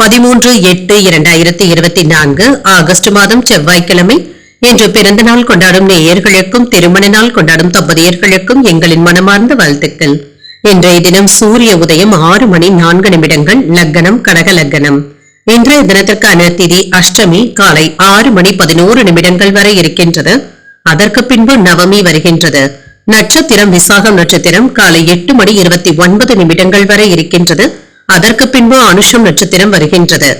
பதிமூன்று எட்டு இரண்டாயிரத்தி இருபத்தி நான்கு ஆகஸ்ட் மாதம் செவ்வாய்க்கிழமை. இன்று பிறந்த நாள் கொண்டாடும் நேயர்களுக்கும் திருமண நாள் கொண்டாடும் தம்பதியர்களுக்கும் எங்களின் மனமார்ந்த வாழ்த்துக்கள். இன்றைய தினம் சூரிய உதயம் ஆறு மணி நான்கு நிமிடங்கள் லக்கணம் கடக லக்கணம் இன்றைய தினத்திற்கான திதி அஷ்டமி காலை ஆறு மணி பதினோரு நிமிடங்கள் வரை இருக்கின்றது. அதற்கு பின்பு நவமி வருகின்றது. நட்சத்திரம் விசாகம் நட்சத்திரம் காலை எட்டு மணி இருபத்தி ஒன்பது நிமிடங்கள் வரை இருக்கின்றது. அதற்கு பின்பு அனுஷம் நட்சத்திரம் வருகின்றது.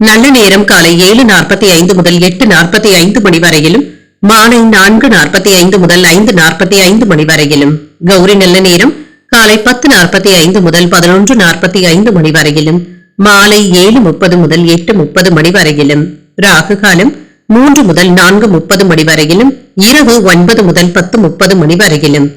நல்ல நேரம் காலை ஏழு நாற்பத்தி ஐந்து முதல் எட்டு நாற்பத்தி ஐந்து மணி வரையிலும் மாலை நான்கு நாற்பத்தி ஐந்து முதல் ஐந்து நாற்பத்தி ஐந்து மணி வரையிலும் கௌரி நல்ல நேரம் காலை பத்து நாற்பத்தி ஐந்து முதல் பதினொன்று நாற்பத்தி ஐந்து மணி வரையிலும் மாலை ஏழு முப்பது முதல் எட்டு முப்பது மணி வரையிலும் ராகு காலம் மூன்று முதல் நான்கு முப்பது மணி வரையிலும் இரவு ஒன்பது முதல் பத்து முப்பது மணி வரையிலும்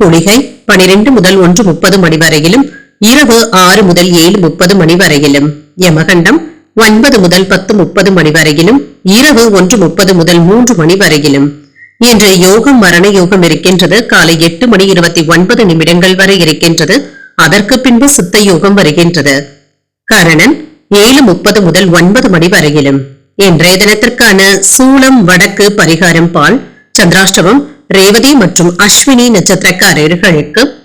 குளிகை பனிரெண்டு முதல் ஒன்று முப்பது மணி வரையிலும் இரவு ஆறு முதல் ஏழு முப்பது மணி வரையிலும். யமகண்டம் ஒன்பது முதல் பத்து முப்பது மணி வரையிலும் இரவு ஒன்று முப்பது முதல் மூன்று மணி வரையிலும். இன்று யோகம் மரண யோகம் இருக்கின்றது. காலை எட்டு மணி இருபத்தி ஒன்பது நிமிடங்கள் வரை இருக்கின்றது. அதற்கு பின்பு சித்த யோகம் வருகின்றது. கரணன் ஏழு முப்பது முதல் ஒன்பது மணி வரையிலும். இன்றைய தினத்திற்கான சூளம் வடக்கு பரிகாரம் பால் சந்திராஷ்டமம் ரேவதி மற்றும் அஸ்வினி நட்சத்திரக்காரர்களுக்கு